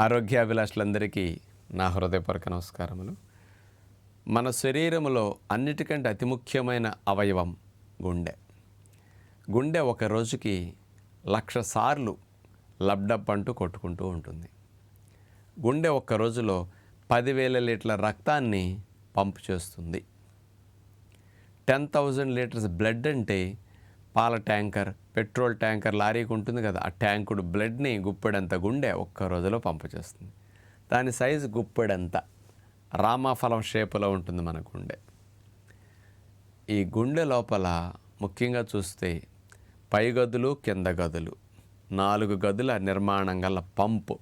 ఆరోగ్యాభిలాషులందరికీ నా హృదయపూర్వక నమస్కారములు. మన శరీరంలో అన్నిటికంటే అతి ముఖ్యమైన అవయవం గుండె. గుండె ఒక రోజుకి లక్ష సార్లు లబ్డప్ అంటూ కొట్టుకుంటూ ఉంటుంది. గుండె ఒక్క రోజులో పదివేల లీటర్ల రక్తాన్ని పంపు చేస్తుంది. టెన్ థౌజండ్ లీటర్స్ బ్లడ్ అంటే పాల ట్యాంకర్ పెట్రోల్ ట్యాంకర్ లారీకి ఉంటుంది కదా ఆ ట్యాంకుడు బ్లడ్ని గుప్పెడంత గుండె ఒక్క రోజులో పంపు చేస్తుంది. దాని సైజు గుప్పెడంత. రామాఫలం షేపులో ఉంటుంది మన గుండె. ఈ గుండె లోపల ముఖ్యంగా చూస్తే పై గదులు కింద గదులు నాలుగు గదుల నిర్మాణం గల పంపు.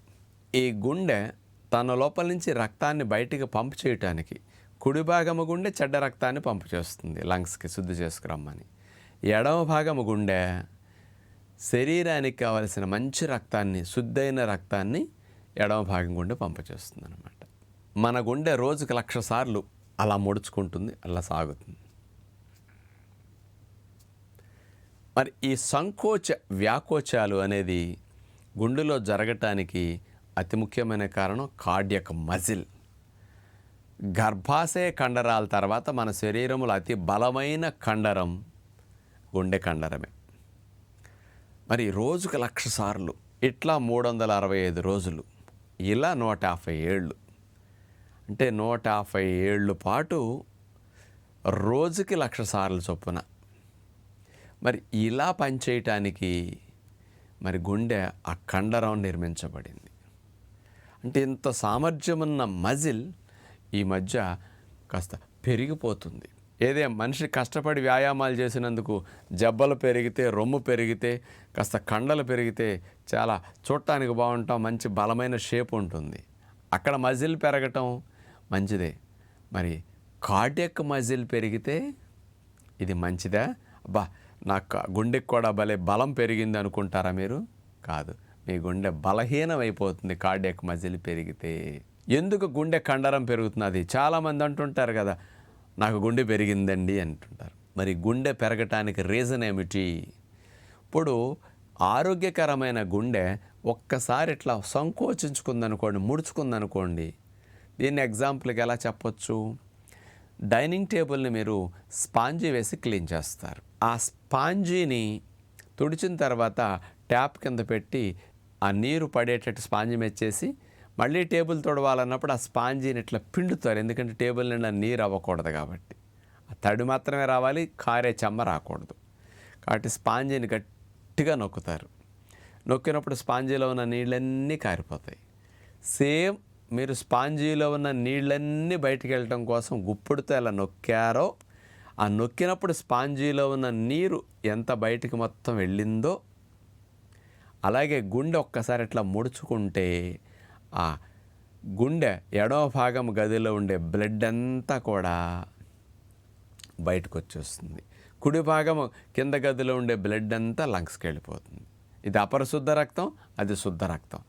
ఈ గుండె తన లోపల నుంచి రక్తాన్ని బయటికి పంపు చేయటానికి కుడి భాగము గుండె చెడ్డ రక్తాన్ని పంపు చేస్తుంది లంగ్స్కి శుద్ధి చేసుకురమ్మని. ఎడమ భాగము గుండె శరీరానికి కావలసిన మంచి రక్తాన్ని శుద్ధైన రక్తాన్ని ఎడమ భాగం గుండె పంపచేస్తుంది అనమాట మన గుండె రోజుకి లక్ష సార్లు అలా ముడుచుకుంటుంది అలా సాగుతుంది. మరి ఈ సంకోచ వ్యాకోచాలు అనేది గుండెలో జరగటానికి అతి ముఖ్యమైన కారణం కార్డియక్ మజిల్. గర్భాశయ కండరాల తర్వాత మన శరీరంలో అతి బలమైన కండరం గుండె కండరమే. మరి రోజుకు లక్ష సార్లు ఇట్లా మూడు వందల అరవై ఐదు రోజులు ఇలా నూట యాభై ఏళ్ళు. అంటే నూట యాభై ఏళ్ళు పాటు రోజుకి లక్ష సార్లు చొప్పున. మరి ఇలా పనిచేయటానికి మరి గుండె ఆ కండరం నిర్మించబడింది. అంటే ఇంత సామర్థ్యం ఉన్న మజిల్ ఈ మధ్య కాస్త పెరిగిపోతుంది. ఏదే మనిషి కష్టపడి వ్యాయామాలు చేసినందుకు జబ్బలు పెరిగితే రొమ్ము పెరిగితే కాస్త కండలు పెరిగితే చాలా చూడటానికి బాగుంటాం మంచి బలమైన షేప్ ఉంటుంది. అక్కడ మజిల్ పెరగటం మంచిదే. మరి కార్డియక్ మజిల్ పెరిగితే ఇది మంచిదా? అబ్బా నాకు గుండెకి కూడా భలే బలం పెరిగింది అనుకుంటారా మీరు? కాదు. మీ గుండె బలహీనమైపోతుంది కార్డియక్ మజిల్ పెరిగితే. ఎందుకు గుండె కండరం పెరుగుతున్నది? చాలామంది అంటుంటారు కదా నాకు గుండె పెరిగిందండి అంటుంటారు. మరి గుండె పెరగటానికి రీజన్ ఏమిటి? ఇప్పుడు ఆరోగ్యకరమైన గుండె ఒక్కసారి ఇట్లా సంకోచించుకుందనుకోండి ముడుచుకుందనుకోండి దీన్ని ఎగ్జాంపుల్కి ఎలా చెప్పొచ్చు? డైనింగ్ టేబుల్ని మీరు స్పాంజీ వేసి క్లీన్ చేస్తారు. ఆ స్పాంజీని తుడిచిన తర్వాత ట్యాప్ కింద పెట్టి ఆ నీరు పడేటట్టు స్పాంజీ మెచ్చేసి మళ్ళీ టేబుల్ తొడవాలన్నప్పుడు ఆ స్పాంజీని ఇట్లా పిండుతారు. ఎందుకంటే టేబుల్ నిండా నీరు అవ్వకూడదు కాబట్టి. ఆ తడి మాత్రమే రావాలి కారే చెమ్మ రాకూడదు. కాబట్టి స్పాంజీని గట్టిగా నొక్కుతారు. నొక్కినప్పుడు స్పాంజీలో ఉన్న నీళ్ళన్నీ కారిపోతాయి. సేమ్ మీరు స్పాంజీలో ఉన్న నీళ్ళన్నీ బయటికి వెళ్ళటం కోసం గుప్పుడుతో ఎలా నొక్కారో ఆ నొక్కినప్పుడు స్పాంజీలో ఉన్న నీరు ఎంత బయటికి మొత్తం వెళ్ళిందో అలాగే గుండె ఒక్కసారి ఇట్లా ముడుచుకుంటే ఆ గుండె ఎడమ భాగం గదిలో ఉండే బ్లడ్ అంతా కూడా బయటకు వచ్చేస్తుంది కుడి భాగము కింద గదిలో ఉండే బ్లడ్ అంతా లంగ్స్కి వెళ్ళిపోతుంది. ఇది అపరిశుద్ధ రక్తం అది శుద్ధ రక్తం.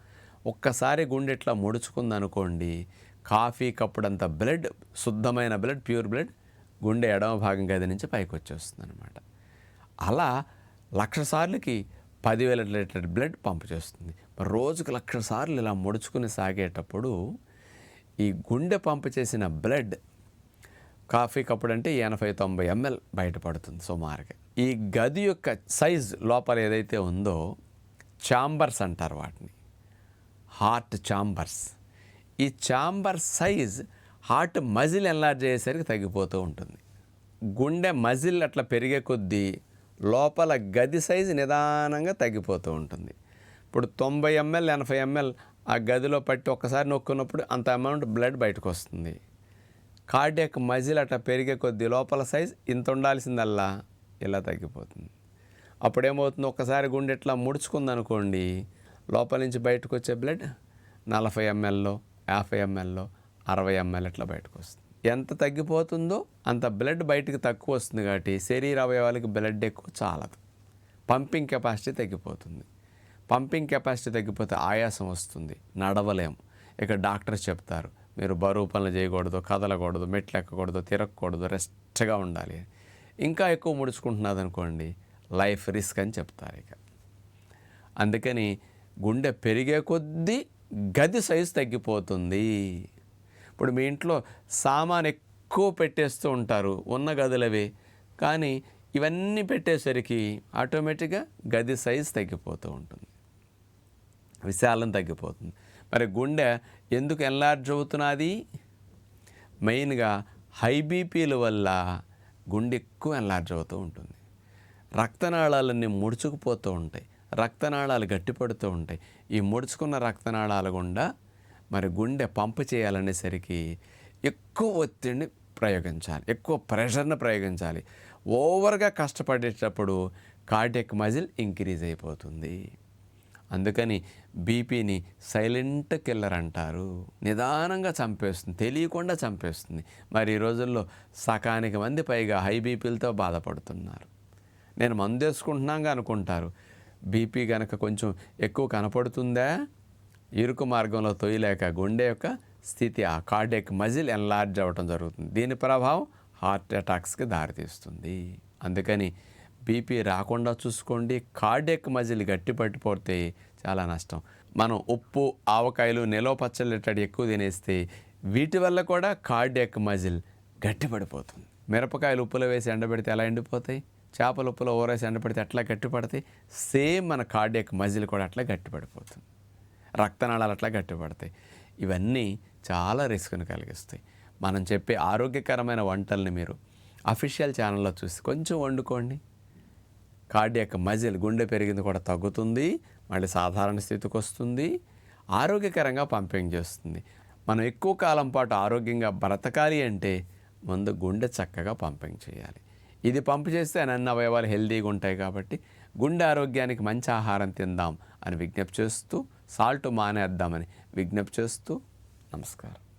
ఒక్కసారి గుండె ఇట్లా ముడుచుకుందనుకోండి కాఫీ కప్పుడంత బ్లడ్ శుద్ధమైన బ్లడ్ ప్యూర్ బ్లడ్ గుండె ఎడమ భాగం గది నుంచి పైకి వచ్చేస్తుంది అనమాట అలా లక్ష సార్లకి పదివేల లీటర్ బ్లడ్ పంప్ చేస్తుంది. రోజుకు లక్ష సార్లు ఇలా ముడుచుకుని సాగేటప్పుడు ఈ గుండె పంపు చేసిన బ్లడ్ కాఫీ కప్పుడు అంటే ఎనభై తొంభై ఎంఎల్ బయటపడుతుంది సుమారుగా. ఈ గది యొక్క సైజ్ లోపల ఏదైతే ఉందో చాంబర్స్ అంటారు వాటిని. హార్ట్ చాంబర్స్ ఈ chamber size heart muscle enlarge అయ్యేసరికి తగ్గిపోతూ ఉంటుంది. గుండె మజిల్ అట్లా పెరిగే కొద్దీ లోపల గది సైజు నిదానంగా తగ్గిపోతూ ఉంటుంది. ఇప్పుడు తొంభై ఎంఎల్ ఎనభై ఎంఎల్ ఆ గదిలో పట్టి ఒక్కసారి నొక్కున్నప్పుడు అంత అమౌంట్ బ్లడ్ బయటకు వస్తుంది. కార్డియక్ మజిల్ అట్లా పెరిగే కొద్ది లోపల సైజ్ ఇంత ఉండాల్సిందల్లా ఇలా తగ్గిపోతుంది. అప్పుడేమవుతుంది? ఒక్కసారి గుండె ఇట్లా ముడుచుకుందనుకోండి లోపల నుంచి బయటకు వచ్చే బ్లడ్ నలభై ఎంఎల్లో యాభై ఎంఎల్లో అరవై ఎంఎల్ ఇట్లా బయటకు వస్తుంది. ఎంత తగ్గిపోతుందో అంత బ్లడ్ బయటకు తక్కువ వస్తుంది కాబట్టి శరీర అవయవాలకి బ్లడ్ ఎక్కువ చాలదు. పంపింగ్ కెపాసిటీ తగ్గిపోతుంది. పంపింగ్ కెపాసిటీ తగ్గిపోతే ఆయాసం వస్తుంది. నడవలేం. ఇక డాక్టర్స్ చెప్తారు మీరు బరువు పనులు చేయకూడదు కదలకూడదు మెట్లు ఎక్కకూడదు తిరగకూడదు రెస్ట్గా ఉండాలి. ఇంకా ఎక్కువ ముడుచుకుంటున్నది అనుకోండి లైఫ్ రిస్క్ అని చెప్తారు ఇక. అందుకని గుండె పెరిగే కొద్దీ గది సైజు తగ్గిపోతుంది. ఇప్పుడు మీ ఇంట్లో సామాన్ ఎక్కువ పెట్టేస్తూ ఉంటారు ఉన్న గదులవి. కానీ ఇవన్నీ పెట్టేసరికి ఆటోమేటిక్గా గది సైజు తగ్గిపోతూ ఉంటుంది. విశాలం తగ్గిపోతుంది. మరి గుండె ఎందుకు ఎన్లార్జ్ అవుతున్నది మెయిన్గా హై బీపీల వల్ల గుండె ఎక్కువ ఎన్లార్జ్ అవుతూ ఉంటుంది. రక్తనాళాలన్నీ ముడుచుకుపోతూ ఉంటాయి. రక్తనాళాలు గట్టిపడుతూ ఉంటాయి. ఈ ముడుచుకున్న రక్తనాళాల గుండా మరి గుండె పంపు చేయాలనేసరికి ఎక్కువ ఒత్తిడిని ప్రయోగించాలి. ఎక్కువ ప్రెషర్ని ప్రయోగించాలి. ఓవర్గా కష్టపడేటప్పుడు కార్డియక్ మజిల్ ఇంక్రీజ్ అయిపోతుంది. అందుకని బీపీని సైలెంట్ కిల్లర్ అంటారు. నిదానంగా చంపేస్తుంది తెలియకుండా చంపేస్తుంది. మరి ఈ రోజుల్లో సకానికి మంది పైగా హై బీపీలతో బాధపడుతున్నారు. నేను మందు వేసుకుంటున్నాగా అనుకుంటారు. బీపీ కనుక కొంచెం ఎక్కువ కనపడుతుందా? ఇరుకు మార్గంలో తొయ్యలేక గుండె యొక్క స్థితి ఆ కార్డియక్ మజిల్ ఎన్లార్జ్ అవ్వటం జరుగుతుంది. దీని ప్రభావం హార్ట్ అటాక్స్కి దారితీస్తుంది. అందుకని బీపీ రాకుండా చూసుకోండి కార్డియక్ మజిల్ గట్టి పట్టిపోతే చాలా నష్టం. మనం ఉప్పు ఆవకాయలు నిలవ పచ్చళ్ళు ఇట్టడి ఎక్కువ తినేస్తే వీటి వల్ల కూడా కార్డియక్ మజిల్ గట్టిపడిపోతుంది మిరపకాయలు ఉప్పులో వేసి ఎండబెడితే ఎలా ఎండిపోతాయి? చేపల ఉప్పులో ఊరేసి ఎండబెడితే అట్లా గట్టిపడతాయి సేమ్ మన కార్డియక్ మజిల్ కూడా అట్లా గట్టిపడిపోతుంది రక్తనాళాలు అట్లా గట్టిపడతాయి ఇవన్నీ చాలా రిస్క్ని కలిగిస్తాయి. మనం చెప్పే ఆరోగ్యకరమైన వంటల్ని మీరు అఫీషియల్ ఛానల్లో చూసి కొంచెం వండుకోండి. కార్డియక్ మజిల్ గుండె పెరిగింది కూడా తగ్గుతుంది మళ్ళీ సాధారణ స్థితికి వస్తుంది ఆరోగ్యకరంగా పంపింగ్ చేస్తుంది. మనం ఎక్కువ కాలం పాటు ఆరోగ్యంగా బ్రతకాలి అంటే ముందు గుండె చక్కగా పంపింగ్ చేయాలి. ఇది పంపు చేస్తే అన్ని అవయవాలు హెల్దీగా ఉంటాయి కాబట్టి గుండె ఆరోగ్యానికి మంచి ఆహారం తిందాం అని విజ్ఞప్తి చేస్తూ సాల్ట్ మానేద్దామని విజ్ఞప్తి చేస్తూ నమస్కారం.